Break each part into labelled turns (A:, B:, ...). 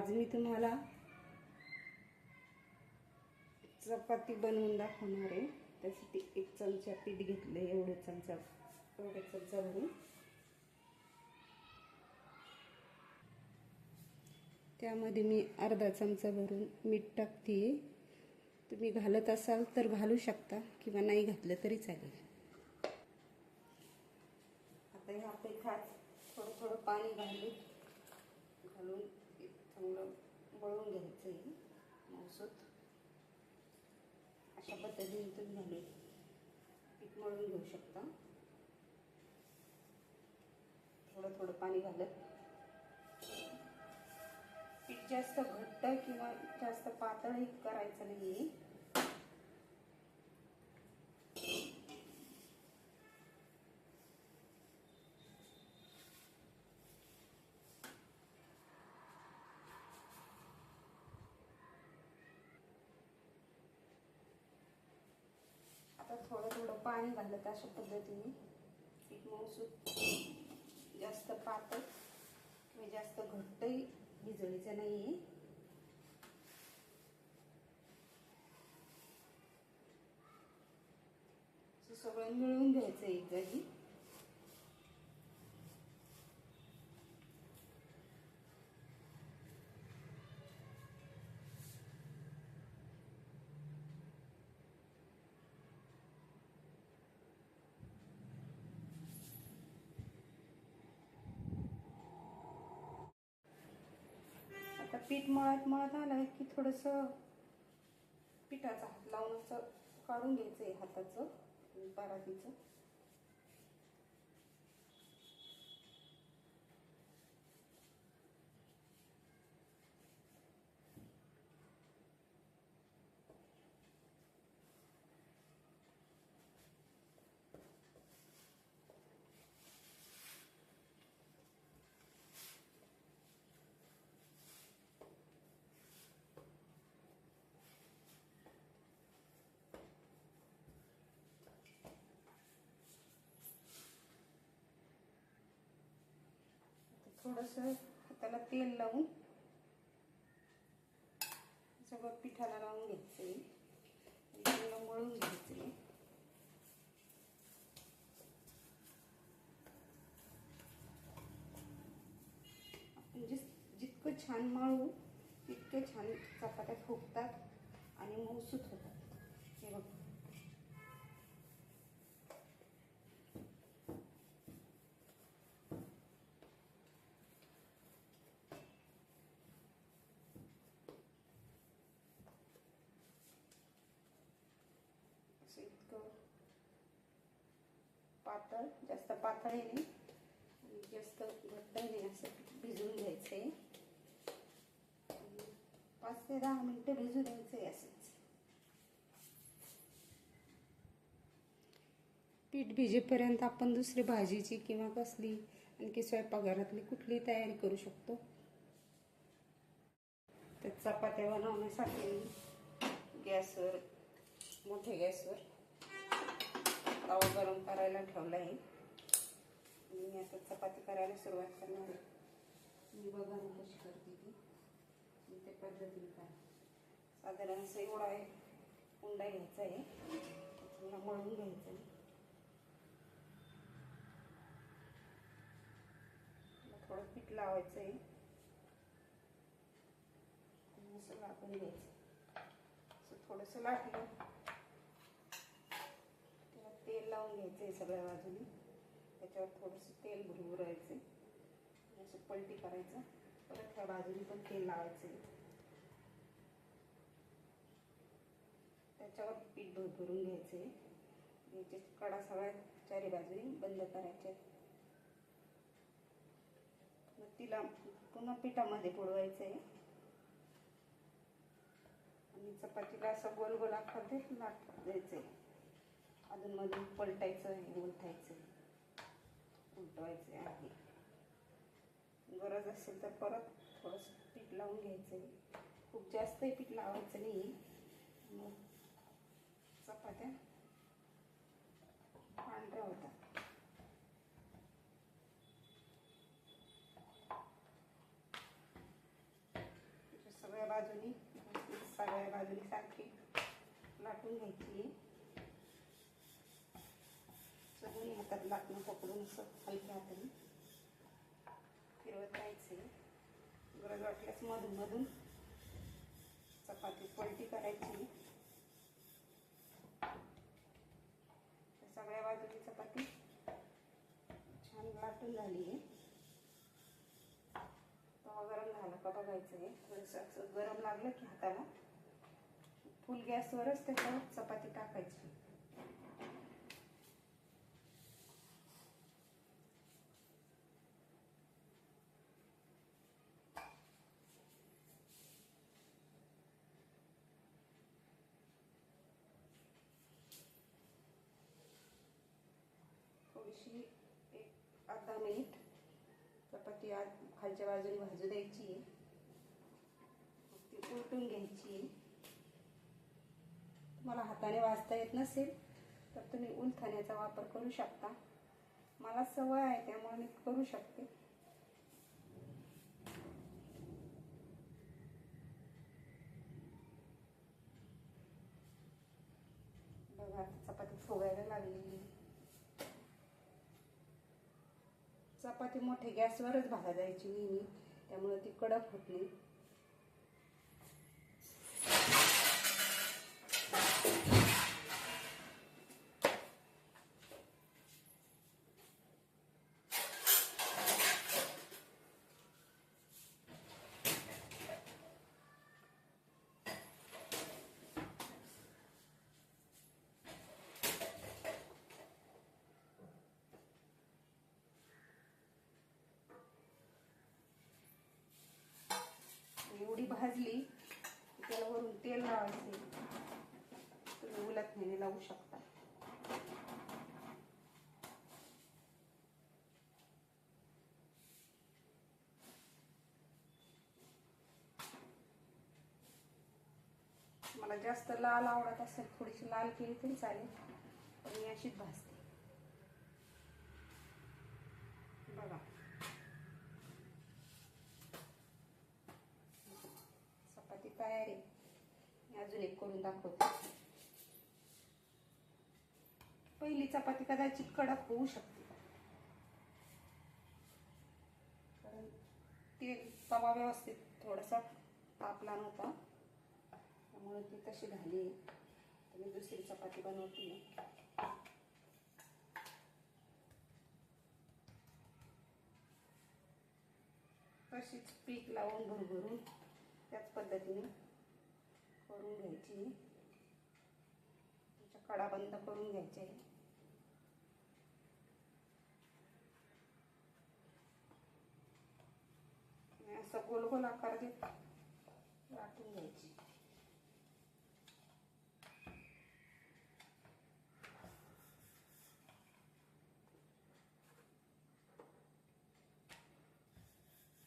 A: आज मी तुम्हाला चपाती बनवून दाखवणार आहे. त्यासाठी एक चमचा पीठ घेतलं एवढे चमचा एवढे चमचा भरून. त्यामध्ये मी अर्धा चमचा भरून मीठ टाकते तुम्ही घालत असाल तर घालू शकता किंवा नाही घातलं तरी चालेल. आता ह्या पिठात थोडं थोडं पाणी घालून घालून चांगलं वळून घ्यायचं आहे. मौसूत अशा पद्धतीने तुम्ही घालून पीठ मळून घेऊ शकता. थोडं थोडं पाणी घालत. पीठ जास्त घट्ट किंवा जास्त पातळही करायचं नाही आता थोडं थोडं पाणी घालत अशा पद्धतीने. पीठ मऊसूत जास्त पातळ किंवा जास्त घट्टही भिजवायचं नाही आहे सगळं मिळवून घ्यायचं एक जागी पीठ मळत मळत आलं की थोडंसं पिठाचा हात लावून असं काढून घ्यायचं आहे हाताचं परातीचं थोडंसं हाताला तेल लावून सगळं पिठाला लावून घ्यायचं चांगलं मळून घ्यायचं आपण जिस जितकं छान मळू तितके छान चपात्या फुगतात आणि मऊसूत होतात हे बघ असं इतकं पातळ जास्त पातळ नाही. जास्त घट्ट नाही असं भिजवून घ्यायचं आहे पाच ते दहा मिनटं भिजू द्यायचं आहे असंच. पीठ भिजेपर्यंत आपण दुसरी भाजीची किंवा कसली आणखी स्वयंपाकघरातली कुठली तयारी करू शकतो? तर चपात्या बनवण्यासाठी गॅसवर मोठ्या गॅसवर तवा गरम करायला ठेवला आहे मी आता चपाती करायला सुरुवात करणार आहे. मी बघा ना कशी करते ती. मी त्या पद्धतीने काय साधारण असं एवढा आहे उंडा घ्यायचा आहे. त्याला मळून घ्यायचं आहे. थोडं पीठ लावायचं आहे. असं लाटून घ्यायचं असं थोडंसं लाटलं. लावून घ्यायचे सगळ्या बाजूनी. त्याच्यावर थोडंसं तेल भुरभुरायचं म्हणजे असं पलटी करायचं. परत ह्या बाजूनी पण तेल लावायचे. त्याच्यावर पीठ भरभरून भरून घ्यायचे. याचे कडा सगळ्या चारी बाजूनी बंद करायचे. मग तिला पुन्हा पिठामध्ये बुडवायचं. आहे आणि चपातीला असं गोल गोल आकार देत लाट द्यायचं. आहे अधूनमधून पलटायचं आहे उलटायचं उलटवायचं आहे. गरज असेल तर परत थोडंसं पीठ लावून घ्यायचं आहे खूप जास्तही पीठ लावायचं नाही. मग चपात्या पांढऱ्या होतात. बाजूनी सगळ्या बाजूनी सारखी लाटून घ्यायची सगळी हातात लाटणं पकडून असं हलक्या हाताने फिरवत राहायचे. गरज वाटल्यास मधून मधून चपाती पलटी करायची. सगळ्या बाजूची चपाती छान लाटून झाली आहे. तवा गरम झाला का बघायचं आहे थोडंसं असं गरम लागलं की हाताला. फुल गॅसवरच त्याच्यावर चपाती टाकायची. थोडीशी एक अर्धा मिनिट. चपाती आत खालच्या बाजूने भाजू द्यायची ती उलटून घ्यायची तुम्हाला हाताने वाजता येत नसेल तर तुम्ही उलथण्याचा वापर करू शकता. मला सवय आहे त्यामुळे मी करू शकते बघा आता चपाती फुगायला लागलेली चपाती मोठे गॅसवरच भाजायची नेहमी. त्यामुळं ती कडक होत नाही एवढी भाजली त्याला वरून तेल लावायचे. तुम्ही उलटणीने लावू शकता. मला जास्त लाल आवडत असेल थोडीशी लाल केली तरी चालेल पण मी अशीच भाजते बघा चपाती तयार आहे मी अजून एक करून दाखवते. पहिली चपाती कदाचित कडक होऊ शकते. कारण तेल तवा व्यवस्थित थोडासा तापला नव्हता. त्यामुळे ती तशी झाली. तर मी दुसरी चपाती बनवते. तशीच पीक लावून भरभरून. त्याच पद्धतीने करून घ्यायची. त्याच्या कडा बंद करून घ्यायचे. असं गोल गोल आकार देत वाटून घ्यायची.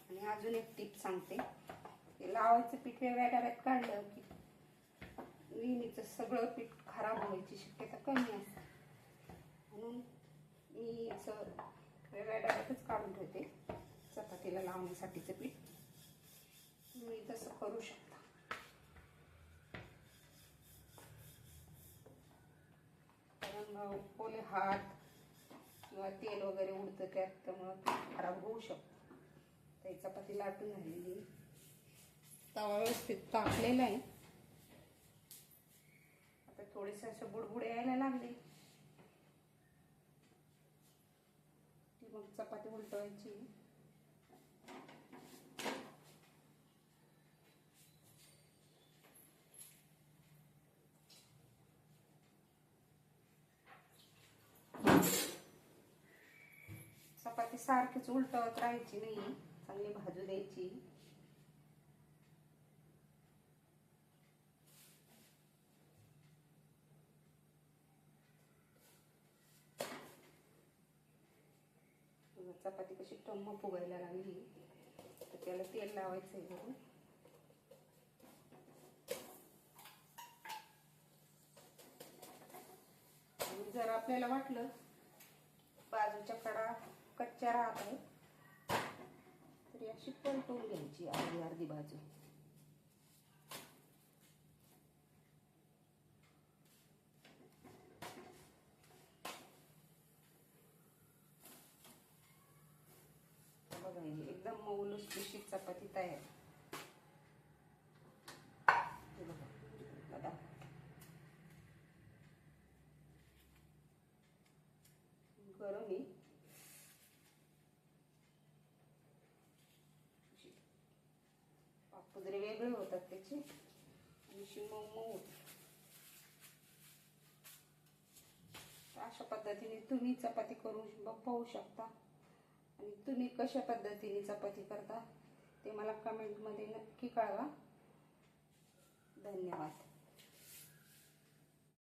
A: आणि अजून एक टीप सांगते. लावायचं पीठ वेगळ्या डब्यात काढलं की नेहमीचं सगळं पीठ खराब व्हायची शक्यता कमी असते. म्हणून मी असं वेगळ्या डब्यातच काढून ठेवते चपातीला लावण्यासाठीचं पीठ. तुम्ही तसं करू शकता. कारण ओले हात किंवा तेल वगैरे उडतं त्यात त्यामुळं खराब होऊ शकतं. तर चपाती लाटून झालेली तवा व्यवस्थित तापलेला आहे. आता थोडेसे असे बुडबुडे यायला लागले. ती मग चपाती उलटवायची. चपाती सारखीच उलटवत राहायची नाही. चांगली भाजू द्यायची. चपाती कशी टम्म फुगायला लागली तर त्याला तेल लावायचं आहे बघून आणि जर आपल्याला वाटलं बाजूच्या कडा कच्च्या राहत आहे तरी अशी पलटून घ्यायची अर्धी अर्धी बाजू बघा ही एकदम मऊ लुसलुशीत चपाती तयार. गरम पापुद्रे वेगळे होतात त्याचे आणि मऊ मऊ अशा पद्धतीने तुम्ही चपाती करून पाहू शकता. आणि तुम्ही कशा पद्धतीने चपाती करता ते मला कमेंटमध्ये नक्की कळवा. धन्यवाद.